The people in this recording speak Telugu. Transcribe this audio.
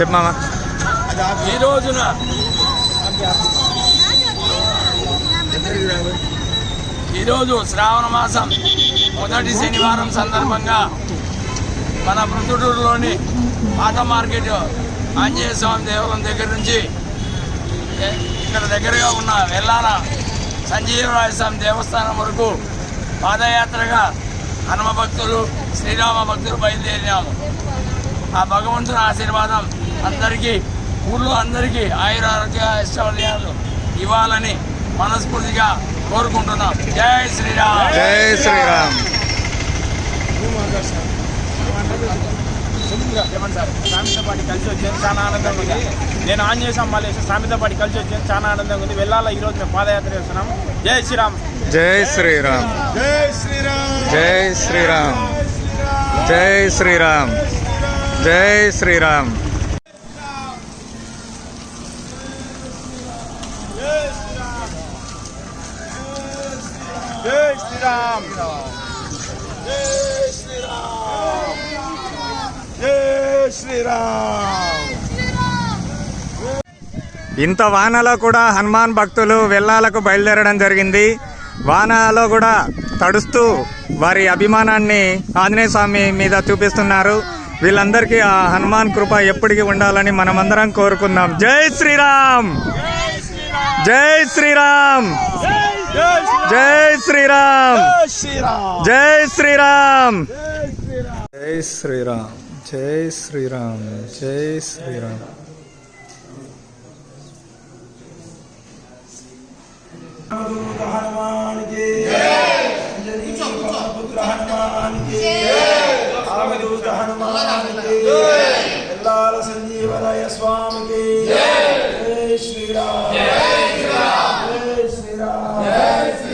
చెప్పమామా ఈ రోజున ఈరోజు శ్రావణ మాసం మొదటి శనివారం సందర్భంగా మన ప్రొద్దుటూరులోని పాత మార్కెట్ ఆంజనేయ స్వామి దేవాలయం దగ్గర నుంచి ఇక్కడ దగ్గరగా ఉన్న వెల్లాల సంజీవరాయ స్వామి దేవస్థానం వరకు పాదయాత్రగా హనుమ భక్తులు శ్రీరామ భక్తులు బయలుదేరినాము. ఆ భగవంతుని ఆశీర్వాదం అందరికీ ఊళ్ళో అందరికీ ఆయుర ఆరోగ్య ఐశ్వర్యాలు ఇవ్వాలని మనస్ఫూర్తిగా కోరుకుంటున్నాం. జై శ్రీరామ్. జై శ్రీరామ్. స్వామితో పాటు కలిసి వచ్చాను చాలా ఆనందంగా ఉంది. నేను ఆంజనేయ స్వామి స్వామితో పాటు కలిసి వచ్చాను చాలా ఆనందంగా ఉంది. వెళ్ళాల ఈ రోజు మేము పాదయాత్ర చేస్తున్నాం. జై శ్రీరామ్. జై శ్రీరామ్. జై శ్రీరామ్. జై శ్రీరామ్. జై శ్రీరామ్. జై శ్రీరామ్. జై శ్రీరామ్. జై శ్రీరామ్. ఇంత వానలో కూడా హనుమాన్ భక్తులు వెల్లాలకు బయలుదేరడం జరిగింది. వానలో కూడా తడుస్తూ వారి అభిమానాన్ని ఆంజనేయ స్వామి మీద చూపిస్తున్నారు. వీళ్ళందరికీ ఆ హనుమాన్ కృప ఎప్పటికీ ఉండాలని మనమందరం కోరుకుందాం. జై శ్రీరామ్! జై శ్రీరామ్! जय श्री राम जय श्री राम जय श्री राम जय श्री राम जय श्री राम हनुमान के पुत्र हनुमान के 내시라 내시라